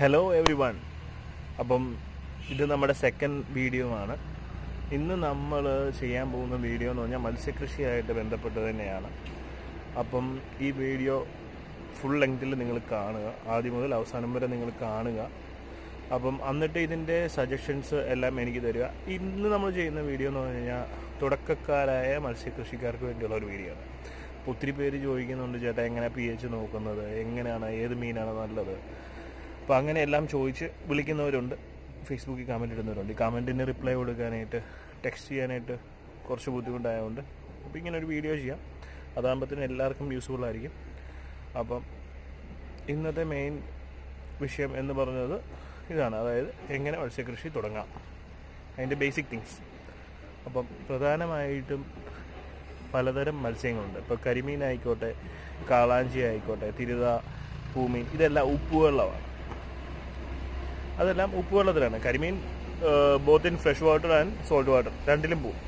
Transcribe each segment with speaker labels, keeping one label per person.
Speaker 1: Hello every one അപ്പം ഇത് നമ്മുടെ സെക്കൻഡ് വീഡിയോ ആണ്. ഇന്ന് നമ്മൾ ചെയ്യാൻ പോകുന്ന വീഡിയോ എന്ന് പറഞ്ഞാൽ മത്സ്യകൃഷിയായിട്ട് ബന്ധപ്പെട്ട് തന്നെയാണ്. അപ്പം ഈ വീഡിയോ ഫുൾ ലെങ്തിൽ നിങ്ങൾ കാണുക. ആദ്യം മുതൽ അവസാനം വരെ നിങ്ങൾ കാണുക. അപ്പം എന്നിട്ട് ഇതിന്റെ സജഷൻസ് എല്ലാം എനിക്ക് തരിക. ഇന്ന് നമ്മൾ ചെയ്യുന്ന വീഡിയോ എന്ന് പറഞ്ഞു കഴിഞ്ഞാൽ തുടക്കക്കാരായ മത്സ്യകൃഷിക്കാർക്ക് വേണ്ടിയുള്ള ഒരു വീഡിയോ ആണ്. ഒത്തിരി പേര് ചോദിക്കുന്നുണ്ട് ചേട്ടാ എങ്ങനെ പി എച്ച് നോക്കുന്നത്? എങ്ങനെയാണ്? ഏത് മീനാണ് നല്ലത്? അപ്പോൾ അങ്ങനെ എല്ലാം ചോദിച്ച് വിളിക്കുന്നവരുണ്ട്. ഫേസ്ബുക്കിൽ കമന്റ് ഇടുന്നവരുണ്ട്. ഈ കമന്റിന് റിപ്ലൈ കൊടുക്കാനായിട്ട് ടെക്സ്റ്റ് ചെയ്യാനായിട്ട് കുറച്ച് ബുദ്ധിമുട്ടായതുകൊണ്ട് അപ്പോൾ ഇങ്ങനെ ഒരു വീഡിയോ ചെയ്യാം. അതാകുമ്പോഴത്തേനും എല്ലാവർക്കും യൂസ്ഫുൾ ആയിരിക്കും. അപ്പം ഇന്നത്തെ മെയിൻ വിഷയം എന്ന് പറഞ്ഞത് ഇതാണ്. അതായത് എങ്ങനെ മത്സ്യകൃഷി തുടങ്ങാം. അതിന്റെ ബേസിക് തിങ്സ് അപ്പം പ്രധാനമായിട്ടും പലതരം മത്സ്യങ്ങളുണ്ട്. ഇപ്പോൾ കരിമീൻ ആയിക്കോട്ടെ കാളാഞ്ചി ആയിക്കോട്ടെ തിരുത ഭൂമി ഇതെല്ലാം ഉപ്പുവെള്ളമാണ്. അതെല്ലാം ഉപ്പുവെള്ളത്തിലാണ്. കരിമീൻ both in fresh water and salt water രണ്ടിലും പോവും.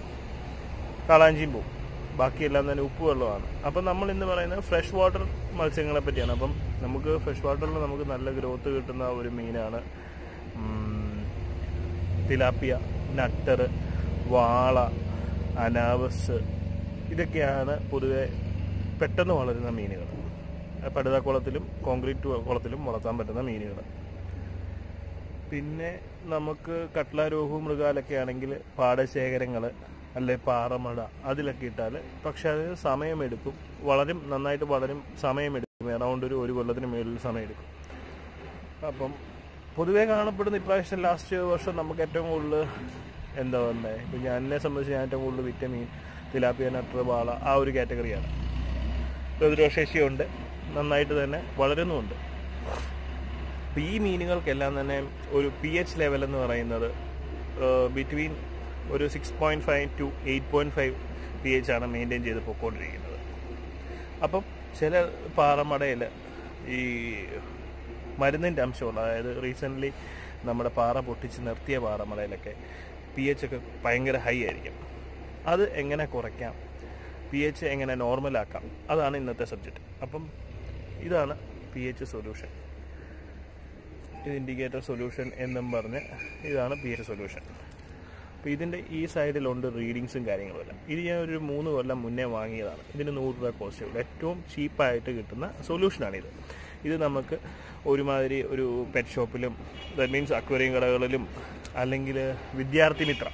Speaker 1: കാളാഞ്ചിയും പോവും. ബാക്കിയെല്ലാം തന്നെ ഉപ്പുവെള്ളമാണ്. അപ്പം നമ്മൾ ഇന്ന് പറയുന്നത് ഫ്രഷ് വാട്ടർ മത്സ്യങ്ങളെ പറ്റിയാണ്. അപ്പം നമുക്ക് ഫ്രഷ് വാട്ടറിൽ നമുക്ക് നല്ല ഗ്രോത്ത് കിട്ടുന്ന ഒരു മീനാണ് തിലാപ്പിയ നട്ടർ വാള അനാവസ് ഇതൊക്കെയാണ് പൊതുവെ പെട്ടെന്ന് വളരുന്ന മീനുകൾ. പടുതാക്കുളത്തിലും കോൺക്രീറ്റ് കുളത്തിലും വളർത്താൻ പറ്റുന്ന മീനുകൾ. പിന്നെ നമുക്ക് കട്ട്ല രോഹു മൃഗാലൊക്കെ ആണെങ്കിൽ പാടശേഖരങ്ങൾ അല്ലെ പാറമട അതിലൊക്കെ ഇട്ടാൽ പക്ഷെ അതിന് സമയമെടുക്കും. വളരും നന്നായിട്ട് വളരും സമയമെടുക്കും. അറൗണ്ട് ഒരു ഒരു കൊല്ലത്തിന് മേളിൽ സമയമെടുക്കും. അപ്പം പൊതുവേ കാണപ്പെടുന്ന ഇപ്രാവശ്യം ലാസ്റ്റ് വർഷം നമുക്ക് ഏറ്റവും കൂടുതൽ എന്താ പറയുന്നത് ഇപ്പം ഞാൻ എന്നെ സംബന്ധിച്ച് ഞാൻ ഏറ്റവും കൂടുതൽ വിറ്റമിൻ തിലാപ്പിയ നട്ടർ വാള ആ ഒരു കാറ്റഗറിയാണ് പ്രതിരോധശേഷിയുണ്ട് നന്നായിട്ട് തന്നെ വളരുന്നുമുണ്ട്. അപ്പോൾ ഈ മീനുകൾക്കെല്ലാം തന്നെ ഒരു പി എച്ച് ലെവൽ എന്ന് പറയുന്നത് ബിറ്റ്വീൻ ഒരു six point five two eight point five P H ആണ് മെയിന്റെയിൻ ചെയ്ത് പൊയ്ക്കൊണ്ടിരിക്കുന്നത് അപ്പം ചില പാറമടയിൽ ഈ മരുന്നിന്റെ അംശമുള്ള അതായത് റീസെന്റ്ലി നമ്മുടെ പാറ പൊട്ടിച്ച് നിർത്തിയ പാറമടയിലൊക്കെ പി എച്ച് ഒക്കെ ഭയങ്കര ഹൈ ആയിരിക്കും. അത് എങ്ങനെ കുറയ്ക്കാം? പി എച്ച് എങ്ങനെ നോർമലാക്കാം അതാണ് ഇന്നത്തെ സബ്ജക്റ്റ് അപ്പം ഇതാണ് പി എച്ച് സൊല്യൂഷൻ ഇത് ഇൻഡിക്കേറ്റർ സൊല്യൂഷൻ എന്നും പറഞ്ഞ് ഇതാണ് പി എച്ച് സൊല്യൂഷൻ അപ്പോൾ ഇതിന്റെ ഈ സൈഡിലുണ്ട് റീഡിങ്സും കാര്യങ്ങളും എല്ലാം ഇത് ഞാൻ ഒരു മൂന്ന് കൊല്ലം മുന്നേ വാങ്ങിയതാണ്. ഇതിന് നൂറ് രൂപ കോസ്റ്റ് ഉള്ളൂ ഏറ്റവും ചീപ്പായിട്ട് കിട്ടുന്ന സൊല്യൂഷനാണിത് ഇത്. നമുക്ക് ഒരുമാതിരി ഒരു പെറ്റ് ഷോപ്പിലും ദാറ്റ് മീൻസ് അക്വേറിയം കടകളിലും അല്ലെങ്കിൽ വിദ്യാർത്ഥി മിത്ര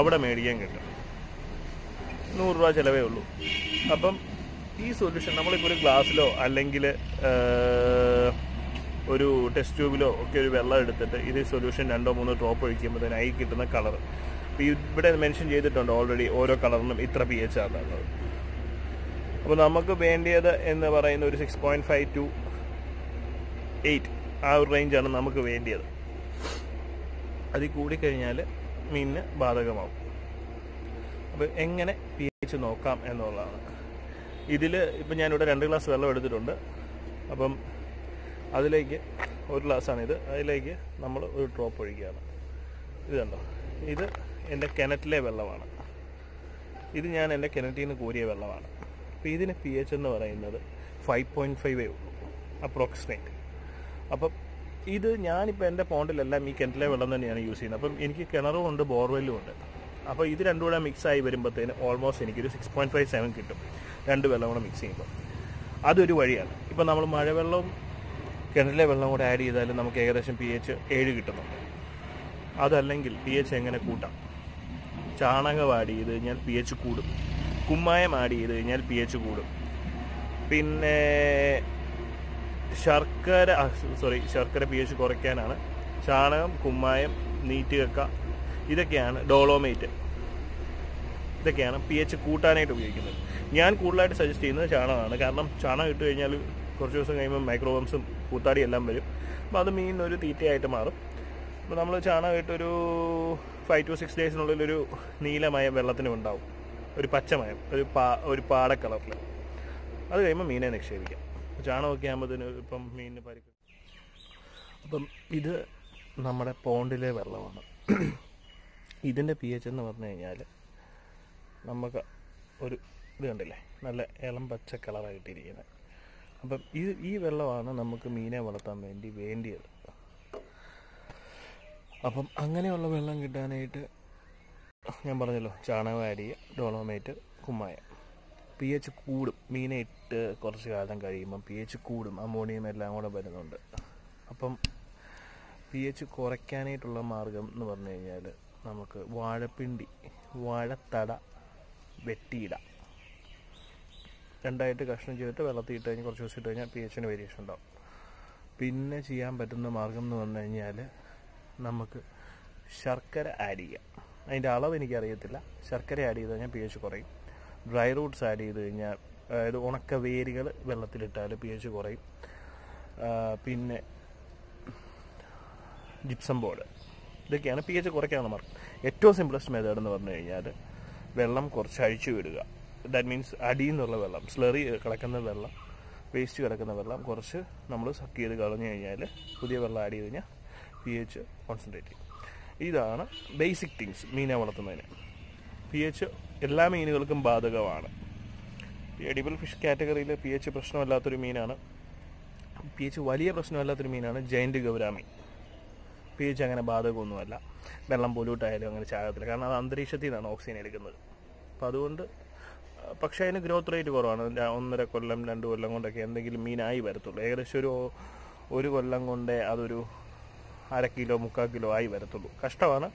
Speaker 1: അവിടെ മേടിക്കാൻ കിട്ടും. നൂറ് രൂപ ചിലവേ ഉള്ളൂ. അപ്പം ഈ സൊല്യൂഷൻ നമ്മളിപ്പോൾ ഒരു ഗ്ലാസ്സിലോ അല്ലെങ്കിൽ ഒരു ടെസ്റ്റ് ട്യൂബിലോ ഒക്കെ ഒരു വെള്ളം എടുത്തിട്ട് ഇത് സൊല്യൂഷൻ രണ്ടോ മൂന്നോ ഡ്രോപ്പ് ഒഴിക്കുമ്പോൾ തന്നെ അതിൽ കിട്ടുന്ന കളർ അപ്പോൾ ഇവിടെ മെൻഷൻ ചെയ്തിട്ടുണ്ട് ഓൾറെഡി ഓരോ കളറിനും ഇത്ര പി എച്ച് ആണുള്ളത് അപ്പോൾ നമുക്ക് വേണ്ടിയത് എന്ന് പറയുന്ന ഒരു six point five two eight ആ ഒരു റേഞ്ചാണ് നമുക്ക് വേണ്ടിയത്. അതിൽ കൂടിക്കഴിഞ്ഞാൽ മീനിന് ബാധകമാവും. അപ്പോൾ എങ്ങനെ പി എച്ച് നോക്കാം എന്നുള്ളതാണ്. ഇതിൽ ഇപ്പം ഞാനിവിടെ രണ്ട് ഗ്ലാസ് വെള്ളം എടുത്തിട്ടുണ്ട്. അപ്പം അതിലേക്ക് ഒരു ഗ്ലാസ്സാണ് ഇത് അതിലേക്ക് നമ്മൾ ഒരു ഡ്രോപ്പ് ഒഴിക്കുകയാണ്. ഇത് കണ്ടോ? ഇത് എന്റെ കിണറ്റിലെ വെള്ളമാണ്. ഇത് ഞാൻ എന്റെ കിണറ്റിൽ നിന്ന് കോരിയ വെള്ളമാണ്. അപ്പോൾ ഇതിന് പി എച്ച് എന്ന് പറയുന്നത് ഫൈവ് പോയിന്റ് ഫൈവേ ഉള്ളൂ അപ്രോക്സിമേറ്റ് അപ്പം ഇത് ഞാനിപ്പോൾ എന്റെ പോണ്ടിലെല്ലാം ഈ കിണറ്റിലെ വെള്ളം തന്നെയാണ് യൂസ് ചെയ്യുന്നത്. അപ്പം എനിക്ക് കിണറും ഉണ്ട് ബോർവെല്ലും ഉണ്ട്. അപ്പോൾ ഇത് രണ്ടും കൂടെ മിക്സ് ആയി വരുമ്പോഴത്തേന് ഓൾമോസ്റ്റ് എനിക്കൊരു സിക്സ് പോയിന്റ് ഫൈവ് സെവൻ കിട്ടും. രണ്ട് വെള്ളം കൂടെ മിക്സ് ചെയ്യുമ്പോൾ അതൊരു വഴിയാണ്. ഇപ്പോൾ നമ്മൾ മഴവെള്ളവും കിണറ്റിലെ വെള്ളം കൂടെ ആഡ് ചെയ്താലും നമുക്ക് ഏകദേശം പി എച്ച് ഏഴ് കിട്ടുന്നുണ്ട് അതല്ലെങ്കിൽ പി എച്ച് എങ്ങനെ കൂട്ടാം? ചാണകം ആഡ് ചെയ്ത് കഴിഞ്ഞാൽ പി എച്ച് കൂടും. കുമ്മായം ആഡ് ചെയ്ത് കഴിഞ്ഞാൽ പി എച്ച് കൂടും. പിന്നെ ശർക്കര സോറി ശർക്കര പി എച്ച് കുറയ്ക്കാനാണ്. ചാണകം കുമ്മായം നീറ്റ് കക്ക ഇതൊക്കെയാണ് ഡോളോമേറ്റ് ഇതൊക്കെയാണ് പി എച്ച് കൂട്ടാനായിട്ട് ഉപയോഗിക്കുന്നത്. ഞാൻ കൂടുതലായിട്ട് സജസ്റ്റ് ചെയ്യുന്നത് ചാണകമാണ്. കാരണം ചാണകം ഇട്ട് കഴിഞ്ഞാൽ കുറച്ച് ദിവസം കഴിയുമ്പോൾ മൈക്രോവംസും കൂത്താടി എല്ലാം വരും. അപ്പോൾ അത് ഒരു തീറ്റയായിട്ട് മാറും. അപ്പോൾ നമ്മൾ ചാണകമായിട്ടൊരു ഫൈവ് ടു സിക്സ് ഡേയ്സിനുള്ളിലൊരു നീലമയം വെള്ളത്തിനും ഉണ്ടാവും. ഒരു പച്ചമയം ഒരു പാ ഒരു പാട അത് കഴിയുമ്പോൾ മീനെ നിക്ഷേപിക്കാം. ചാണകമൊക്കെ ആകുമ്പോഴത്തേന് ഇപ്പം മീനിന് പരിക്ക് അപ്പം ഇത് നമ്മുടെ പോണ്ടിലെ വെള്ളമാണ്. ഇതിന്റെ പി എച്ച് എന്ന് പറഞ്ഞു കഴിഞ്ഞാൽ നമുക്ക് ഒരു ഇത് കണ്ടില്ലേ? നല്ല ഇളം പച്ച കളറായിട്ടിരിക്കുന്നത് അപ്പം ഈ ഈ വെള്ളമാണ് നമുക്ക് മീനെ വളർത്താൻ വേണ്ടി വേണ്ടിയത്. അപ്പം അങ്ങനെയുള്ള വെള്ളം കിട്ടാനായിട്ട് ഞാൻ പറഞ്ഞല്ലോ ചാണകം ആഡ് ചെയ്യുക ഡോളോമേറ്റ് കുമ്മായ. പി എച്ച് കൂടും. മീനെ ഇട്ട് കുറച്ച് കാലം കഴിയുമ്പം പി എച്ച് കൂടും. അമോണിയം എല്ലാം കൂടെ വരുന്നുണ്ട്. അപ്പം പി എച്ച് കുറയ്ക്കാനായിട്ടുള്ള മാർഗം എന്ന് പറഞ്ഞു കഴിഞ്ഞാൽ നമുക്ക് വാഴപ്പിണ്ടി വാഴത്തട വെട്ടിയിടാം. രണ്ടായിട്ട് കഷ്ണം ചെയ്തിട്ട് വെള്ളത്തിൽ ഇട്ട് കഴിഞ്ഞ് കുറച്ച് ദിവസം ഇട്ട് കഴിഞ്ഞാൽ പി എച്ചിന് വേരിയേഷൻ ഉണ്ടാവും. പിന്നെ ചെയ്യാൻ പറ്റുന്ന മാർഗം എന്ന് പറഞ്ഞു കഴിഞ്ഞാൽ നമുക്ക് ശർക്കര ആഡ് ചെയ്യാം. അതിന്റെ അളവ് എനിക്കറിയത്തില്ല. ശർക്കര ആഡ് ചെയ്ത് കഴിഞ്ഞാൽ പി എച്ച് കുറയും. ഡ്രൈ റൂട്ട്സ് ആഡ് ചെയ്ത് കഴിഞ്ഞാൽ അതായത് ഉണക്ക വേരുകൾ വെള്ളത്തിലിട്ടാൽ പി എച്ച് കുറയും പിന്നെ ജിപ്സം ബോർഡ് ഇതൊക്കെയാണ് പി എച്ച് കുറയ്ക്കാനുള്ള മാർഗം. ഏറ്റവും സിംപ്ലസ്റ്റ് മെത്തേഡ് എന്ന് പറഞ്ഞു കഴിഞ്ഞാൽ വെള്ളം കുറച്ച് അഴിച്ചു വിടുക. ദാറ്റ് മീൻസ് അടിയിൽ വെള്ളം സ്ലറി കിടക്കുന്ന വെള്ളം വേസ്റ്റ് കിടക്കുന്ന വെള്ളം കുറച്ച് നമ്മൾ സക്ക് ചെയ്ത് കളഞ്ഞു കഴിഞ്ഞാൽ പുതിയ വെള്ളം ആഡ് ചെയ്ത് കഴിഞ്ഞാൽ പി എച്ച് കോൺസെൻട്രേറ്റ് ചെയ്യും. ഇതാണ് ബേസിക് തിങ്സ് മീനെ വളർത്തുന്നതിന്. പി എച്ച് എല്ലാ മീനുകൾക്കും ബാധകമാണ്. എഡിബിൾ ഫിഷ് കാറ്റഗറിയിൽ പി എച്ച് പ്രശ്നമല്ലാത്തൊരു മീനാണ്. പി എച്ച് വലിയ പ്രശ്നമല്ലാത്തൊരു മീനാണ് ജയന്റ് ഗൗരാമി പി എച്ച് അങ്ങനെ ബാധകമൊന്നുമല്ല. വെള്ളം പൊലൂട്ടായാലും അങ്ങനെ ചാകത്തില്ല. കാരണം അത് അന്തരീക്ഷത്തിൽ നിന്നാണ് ഓക്സിജൻ എടുക്കുന്നത്. അപ്പോൾ അതുകൊണ്ട് പക്ഷേ അതിന് ഗ്രോത്ത് റേറ്റ് കുറവാണ്. ഒന്നര കൊല്ലം രണ്ട് കൊല്ലം കൊണ്ടൊക്കെ എന്തെങ്കിലും മീനായി വരത്തുള്ളൂ. ഏകദേശം ഒരു ഒരു കൊല്ലം കൊണ്ടേ അതൊരു അര കിലോ മുക്കാൽ കിലോ ആയി വരത്തുള്ളൂ. കഷ്ടമാണ്.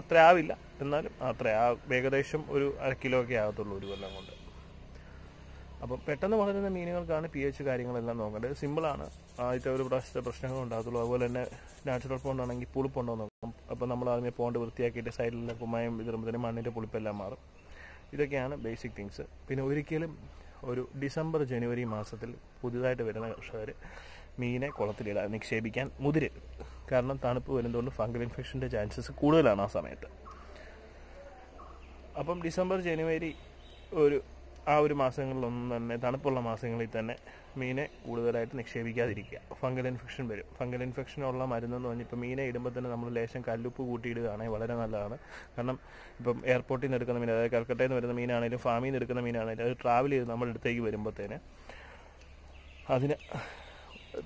Speaker 1: അത്ര ആവില്ല. എന്നാലും അത്ര ആ ഏകദേശം ഒരു അര കിലോ ഒക്കെ ആകത്തുള്ളൂ ഒരു കൊല്ലം കൊണ്ട്. അപ്പം പെട്ടെന്ന് വളരുന്ന മീനുകൾക്കാണ് പി എച്ച് കാര്യങ്ങളെല്ലാം നോക്കേണ്ടത്. സിമ്പിളാണ് ആദ്യത്തെ ഒരു പ്രാവശ്യത്തെ പ്രശ്നങ്ങൾ ഉണ്ടാകത്തുള്ളൂ. അതുപോലെ തന്നെ നാച്ചുറൽ പോണ്ട് ആണെങ്കിൽ പുളിപ്പുണ്ടോ നോക്കാം അപ്പം നമ്മൾ ആദ്യമേ പോണ്ട് വൃത്തിയാക്കിയിട്ട് സൈഡിലെ കുമ്മായം ഇതിടുമ്പോഴത്തേനും മണ്ണിന്റെ പുളിപ്പെല്ലാം മാറും. ഇതൊക്കെയാണ് ബേസിക് തിങ്സ് പിന്നെ ഒരിക്കലും ഒരു ഡിസംബർ ജനുവരി മാസത്തിൽ പുതുതായിട്ട് വരുന്ന കർഷകർ മീനെ കുളത്തിലിടാൻ നിക്ഷേപിക്കാൻ മുതിര് കാരണം തണുപ്പ് വരുന്നതുകൊണ്ട് ഫംഗൽ ഇൻഫെക്ഷന്റെ ചാൻസസ് കൂടുതലാണ് ആ സമയത്ത്. അപ്പം ഡിസംബർ ജനുവരി ഒരു ആ ഒരു മാസങ്ങളിലൊന്നും തന്നെ തണുപ്പുള്ള മാസങ്ങളിൽ തന്നെ മീനെ കൂടുതലായിട്ട് നിക്ഷേപിക്കാതിരിക്കുക. ഫംഗൽ ഇൻഫെക്ഷൻ വരും. ഫംഗൽ ഇൻഫെക്ഷൻ ഉള്ള മരുന്നെന്ന് പറഞ്ഞാൽ ഇപ്പോൾ മീനെ ഇടുമ്പോൾ തന്നെ നമ്മൾ ലേശം കല്ലുപ്പ് കൂട്ടിയിടുകയാണെങ്കിൽ വളരെ നല്ലതാണ്. കാരണം ഇപ്പം എയർപോർട്ടിൽ നിന്ന് എടുക്കുന്ന മീൻ അതായത് കൽക്കട്ടയിൽ നിന്ന് വരുന്ന മീനാണെങ്കിലും ഫാമിൽ നിന്ന് എടുക്കുന്ന മീനാണെങ്കിലും അത് ട്രാവൽ ചെയ്ത് നമ്മുടെ അടുത്തേക്ക് വരുമ്പോഴത്തേന് അതിന്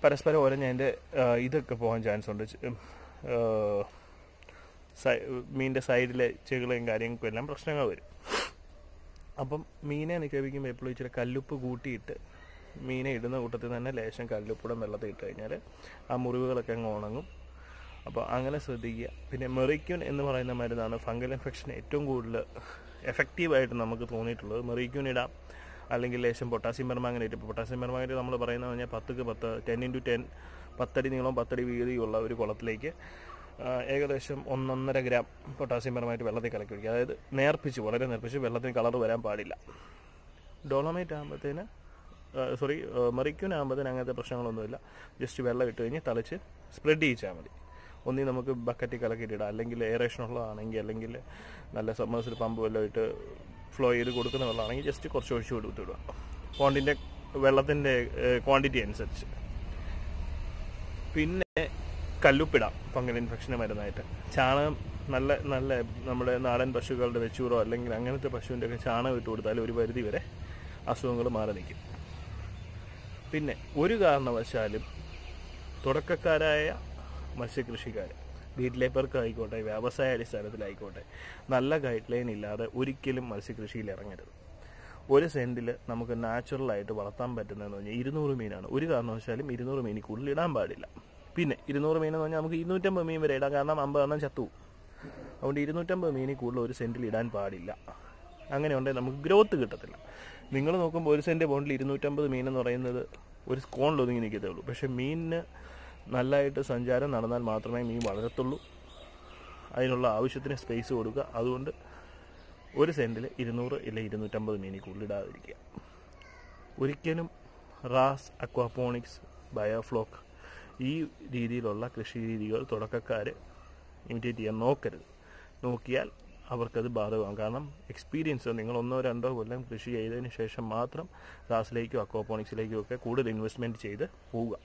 Speaker 1: പരസ്പരം ഒരഞ്ഞതിന്റെ ഇതൊക്കെ പോകാൻ ചാൻസ് ഉണ്ട്. സൈ സൈഡിലെ ചെകിളയും കാര്യങ്ങൾക്കും എല്ലാം പ്രശ്നങ്ങൾ വരും. അപ്പം മീനെ നിക്ഷേപിക്കുമ്പോൾ എപ്പോഴും ഇച്ചിരി കല്ലുപ്പ് കൂട്ടിയിട്ട് മീനെ ഇടുന്ന കൂട്ടത്തിൽ തന്നെ ലേശം കല്ലുപ്പൂടം വെള്ളത്തിൽ ഇട്ട് കഴിഞ്ഞാൽ ആ മുറിവുകളൊക്കെ അങ്ങ് ഉണങ്ങും. അപ്പോൾ അങ്ങനെ ശ്രദ്ധിക്കുക. പിന്നെ മെറിക്യൂൻ എന്ന് പറയുന്ന മരുന്നാണ് ഫംഗൽ ഇൻഫെക്ഷൻ ഏറ്റവും കൂടുതൽ എഫക്റ്റീവായിട്ട് നമുക്ക് തോന്നിയിട്ടുള്ളത്. മെറിക്യൂൻ ഇടാം. അല്ലെങ്കിൽ ലേശം പൊട്ടാസ്യം പെർമാംഗനേറ്റ് ഇപ്പോൾ പൊട്ടാസ്യം പെർമാംഗനേറ്റ് നമ്മൾ പറയുന്നത് പറഞ്ഞാൽ പത്തുക്ക് പത്ത് ടെൻ ഇന്റു ടെൻ പത്തടി നീളം പത്തടി വീതിയുള്ള ഒരു കുളത്തിലേക്ക് ഏകദേശം ഒന്നൊന്നര ഗ്രാം പൊട്ടാസ്യം പെർമായിട്ട് വെള്ളത്തിൽ കലക്കി ഒഴിക്കുക. അതായത് നേർപ്പിച്ച് വളരെ നേർപ്പിച്ച് വെള്ളത്തിന് കളർ വരാൻ പാടില്ല. ഡോളമൈറ്റ് ആകുമ്പോഴത്തേന് സോറി ആകുമ്പോഴത്തേന് അങ്ങനത്തെ പ്രശ്നങ്ങളൊന്നുമില്ല. ജസ്റ്റ് വെള്ളം ഇട്ട് കഴിഞ്ഞ് തളിച്ച് സ്പ്രെഡ് ചെയ്യിച്ചാൽ മതി. ഒന്നി നമുക്ക് ബക്കറ്റിൽ കലക്കിയിട്ടിടാം അല്ലെങ്കിൽ എയറേഷൻ ഉള്ളതാണെങ്കിൽ അല്ലെങ്കിൽ നല്ല സമ്മേഴ്സിൽ പമ്പ് വെള്ളം ഇട്ട് ഫ്ലോ ചെയ്ത് കൊടുക്കുന്ന വെള്ളമാണെങ്കിൽ ജസ്റ്റ് കുറച്ച് ഒഴിച്ച് കൊടുത്തിടുക പോണ്ടിന്റെ വെള്ളത്തിന്റെ ക്വാണ്ടിറ്റി അനുസരിച്ച്. പിന്നെ കല്ലുപ്പിടാം. ഫംഗൽ ഇൻഫെക്ഷന് മരുന്നായിട്ട്. ചാണകം നല്ല നല്ല നമ്മുടെ നാടൻ പശുക്കളുടെ വെച്ചൂറോ അല്ലെങ്കിൽ അങ്ങനത്തെ പശുവിന്റെ ഒക്കെ ചാണകം ഇട്ട് കൊടുത്താൽ ഒരു പരിധി വരെ അസുഖങ്ങൾ മാറി നിൽക്കും. പിന്നെ ഒരു കാരണവശാലും തുടക്കക്കാരായ മത്സ്യകൃഷിക്കാർ വീട്ടിലെ പേർക്കായിക്കോട്ടെ വ്യവസായ അടിസ്ഥാനത്തിലായിക്കോട്ടെ നല്ല ഗൈഡ് ലൈൻ ഇല്ലാതെ ഒരിക്കലും മത്സ്യകൃഷിയിൽ ഇറങ്ങരുത്. ഒരു സെന്റിൽ നമുക്ക് നാച്ചുറലായിട്ട് വളർത്താൻ പറ്റുന്നതെന്ന് പറഞ്ഞാൽ ഇരുന്നൂറ് മീനാണ്. ഒരു കാരണവശാലും ഇരുന്നൂറ് മീനിൽ കൂടുതൽ ഇടാൻ പാടില്ല. പിന്നെ ഇരുന്നൂറ് മീൻ എന്ന് പറഞ്ഞാൽ നമുക്ക് ഇരുന്നൂറ്റമ്പത് മീൻ വരെ ഇടാം. കാരണം അമ്പതെണ്ണം ചത്തു. അതുകൊണ്ട് ഇരുന്നൂറ്റമ്പത് മീനിൽ കൂടുതൽ ഒരു സെന്റിൽ ഇടാൻ പാടില്ല. അങ്ങനെ ഉണ്ടെങ്കിൽ നമുക്ക് ഗ്രോത്ത് കിട്ടത്തില്ല. നിങ്ങൾ നോക്കുമ്പോൾ ഒരു സെന്റ് ബോണ്ടിൽ ഇരുന്നൂറ്റമ്പത് മീൻ എന്ന് പറയുന്നത് ഒരു സ്കോണിൽ ഒതുങ്ങി നിൽക്കത്തേ ഉള്ളൂ. പക്ഷേ മീനിന് നല്ലതായിട്ട് സഞ്ചാരം നടന്നാൽ മാത്രമേ മീൻ വളരത്തുള്ളൂ. അതിനുള്ള ആവശ്യത്തിന് സ്പേസ് കൊടുക്കുക. അതുകൊണ്ട് ഒരു സെന്റിൽ ഇരുന്നൂറ് ഇല്ല ഇരുന്നൂറ്റമ്പത് മീനിൽ കൂടുതലിടാതിരിക്കുക. ഒരിക്കലും റാസ് അക്വാപോണിക്സ് ബയോഫ്ലോക്ക് ഈ രീതിയിലുള്ള കൃഷി രീതികൾ തുടക്കക്കാർ ഇമിറ്റേറ്റ് ചെയ്യാൻ നോക്കരുത്. നോക്കിയാൽ അവർക്കത് ബാധകമാകും. കാരണം എക്സ്പീരിയൻസ് നിങ്ങൾ ഒന്നോ രണ്ടോ കൊല്ലം കൃഷി ചെയ്തതിന് ശേഷം മാത്രം റാസിലേക്കോ അക്വാപോണിക്സിലേക്കും ഒക്കെ കൂടുതൽ ഇൻവെസ്റ്റ്മെന്റ് ചെയ്ത് പോവുക.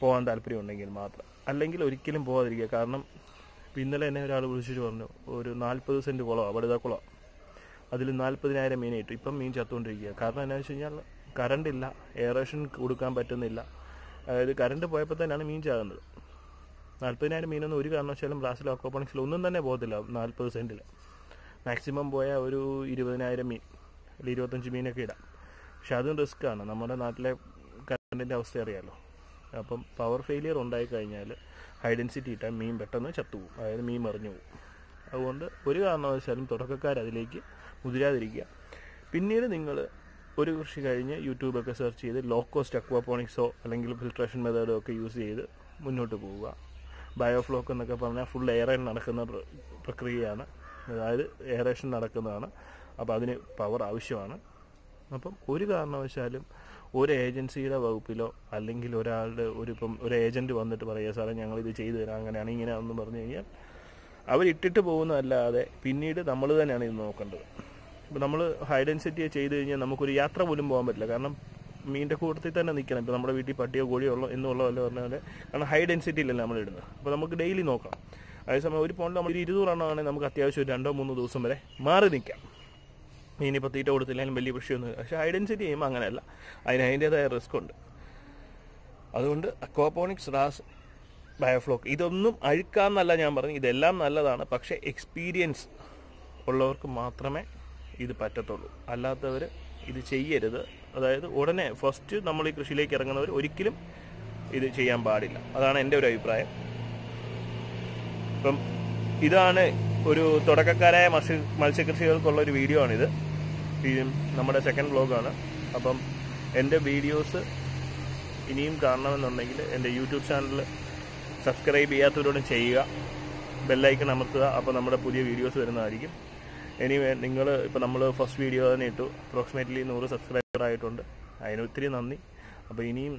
Speaker 1: പോകാൻ താല്പര്യമുണ്ടെങ്കിൽ മാത്രം. അല്ലെങ്കിൽ ഒരിക്കലും പോകാതിരിക്കുക കാരണം ഇന്നലെ എന്നെ ഒരാൾ വിളിച്ചിട്ട് പറഞ്ഞു ഒരു നാൽപ്പത് സെന്റ് കുളമാണ് വലുതാ കുളം അതിൽ നാൽപ്പതിനായിരം മീൻ ഇട്ടു. ഇപ്പം മീൻ ചത്തുകൊണ്ടിരിക്കുക. കാരണം എന്താണെന്ന് വെച്ച് കഴിഞ്ഞാൽ കറണ്ടില്ല എയറേഷൻ കൊടുക്കാൻ പറ്റുന്നില്ല. അതായത് കറണ്ട് പോയപ്പോൾ തന്നെയാണ് മീൻ ചാകുന്നത്. നാൽപ്പതിനായിരം മീനൊന്നും ഒരു കാരണവശാലും ബ്രാസിൽ അക്വാപോണിക്സിൽ ഒന്നും തന്നെ പോകത്തില്ല നാൽപ്പത് സെന്റിൽ മാക്സിമം പോയാൽ ഒരു ഇരുപതിനായിരം മീൻ അല്ലെങ്കിൽ ഇരുപത്തഞ്ച് മീനൊക്കെ ഇടാം. പക്ഷെ അതും റിസ്ക്കാണ് നമ്മുടെ നാട്ടിലെ കറണ്ടിന്റെ അവസ്ഥ അറിയാമല്ലോ അപ്പം പവർ ഫെയിലിയർ ഉണ്ടായി കഴിഞ്ഞാൽ ഹൈ ഡെൻസിറ്റി ഇട്ടാൽ മീൻ പെട്ടെന്ന് ചത്തുപോകും. അതായത് മീൻ മറിഞ്ഞു പോകും. അതുകൊണ്ട് ഒരു കാരണവശാലും തുടക്കക്കാർ അതിലേക്ക് മുതിരാതിരിക്കുക. പിന്നീട് നിങ്ങൾ ഒരു കൃഷി കഴിഞ്ഞ് യൂട്യൂബൊക്കെ സെർച്ച് ചെയ്ത് ലോ കോസ്റ്റ് അക്വാപോണിക്സോ അല്ലെങ്കിൽ ഫിൽട്രേഷൻ മെത്തേഡോ ഒക്കെ യൂസ് ചെയ്ത് മുന്നോട്ട് പോവുക. ബയോഫ്ലോക്ക് എന്നൊക്കെ പറഞ്ഞാൽ ഫുൾ എയറേൻ നടക്കുന്ന പ്രക്രിയയാണ്. അതായത് എയറേഷൻ നടക്കുന്നതാണ്. അപ്പോൾ അതിന് പവർ ആവശ്യമാണ്. അപ്പം ഒരു കാരണവശാലും ഒരു ഏജൻസിയുടെ വകുപ്പിലോ അല്ലെങ്കിൽ ഒരാളുടെ ഒരു ഇപ്പം ഒരു ഏജന്റ് വന്നിട്ട് പറയുക സാറേ ഞങ്ങൾ ഇത് ചെയ്തു തരാം അങ്ങനെയാണ് ഇങ്ങനെ എന്ന് പറഞ്ഞു കഴിഞ്ഞാൽ അവരിട്ടിട്ട് പോകുന്നതല്ലാതെ പിന്നീട് നമ്മൾ തന്നെയാണ് ഇത് നോക്കേണ്ടത്. ഇപ്പം നമ്മൾ ഹൈ ഡെൻസിറ്റി ചെയ്ത് കഴിഞ്ഞാൽ നമുക്കൊരു യാത്ര പോലും പോകാൻ പറ്റില്ല. കാരണം മീനിന്റെ കൂട്ടത്തിൽ തന്നെ നിൽക്കണം. ഇപ്പോൾ നമ്മുടെ വീട്ടിൽ പട്ടിയോ കോഴിയോ ഉള്ളോ എന്നുള്ള അല്ല പറഞ്ഞ പോലെ കാരണം ഹൈ ഡെൻസിറ്റിയിലല്ല നമ്മൾ ഇടുന്നത്. അപ്പോൾ നമുക്ക് ഡെയിലി നോക്കാം അതേസമയം ഒരു പോണ്ടിൽ നമ്മൾ ഒരു ഇരുന്നൂറെണ്ണമാണെങ്കിൽ നമുക്ക് അത്യാവശ്യം രണ്ടോ മൂന്നോ ദിവസം വരെ മാറി നിൽക്കാം. മീനിപ്പോൾ തീറ്റ കൊടുത്തില്ലെങ്കിലും വലിയ പ്രശ്നമൊന്നുമില്ല പക്ഷേ ഡെൻസിറ്റി ചെയ്യുമ്പോൾ അങ്ങനെയല്ല. അതിന് അതിന്റേതായ റിസ്ക് ഉണ്ട്. അതുകൊണ്ട് അക്വാപോണിക്സ് റാസ് ബയോഫ്ലോക്ക് ഇതൊന്നും അഴുക്കാന്നല്ല ഞാൻ പറഞ്ഞു ഇതെല്ലാം നല്ലതാണ്. പക്ഷേ എക്സ്പീരിയൻസ് ഉള്ളവർക്ക് മാത്രമേ ഇത് പറ്റത്തുള്ളൂ. അല്ലാത്തവർ ഇത് ചെയ്യരുത്. അതായത് ഉടനെ ഫസ്റ്റ് നമ്മൾ ഈ കൃഷിയിലേക്ക് ഇറങ്ങുന്നവർ ഒരിക്കലും ഇത് ചെയ്യാൻ പാടില്ല. അതാണ് എന്റെ ഒരു അഭിപ്രായം. ഇപ്പം ഇതാണ് ഒരു തുടക്കക്കാരായ മത്സ്യ മത്സ്യകൃഷികൾക്കുള്ള ഒരു വീഡിയോ ആണിത്. ഈ നമ്മുടെ സെക്കൻഡ് വ്ലോഗാണ് അപ്പം എന്റെ വീഡിയോസ് ഇനിയും കാണണമെന്നുണ്ടെങ്കിൽ എന്റെ യൂട്യൂബ് ചാനൽ സബ്സ്ക്രൈബ് ചെയ്യാത്തവരോടും ചെയ്യുക. ബെല്ലൈക്കൺ അമർത്തുക. അപ്പോൾ നമ്മുടെ പുതിയ വീഡിയോസ് വരുന്നതായിരിക്കും. ഇനി നിങ്ങൾ ഇപ്പോൾ നമ്മൾ ഫസ്റ്റ് വീഡിയോ തന്നെ ഇട്ടു. അപ്രോക്സിമേറ്റ്ലി നൂറ് സബ്സ്ക്രൈബർ ആയിട്ടുണ്ട്. അതിന് ഒത്തിരി നന്ദി. അപ്പോൾ ഇനിയും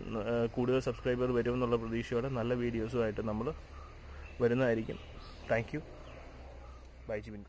Speaker 1: കൂടുതൽ സബ്സ്ക്രൈബർ വരുമെന്നുള്ള പ്രതീക്ഷയോടെ നല്ല വീഡിയോസുമായിട്ട് നമ്മൾ വരുന്നതായിരിക്കും. Thank you by Jibin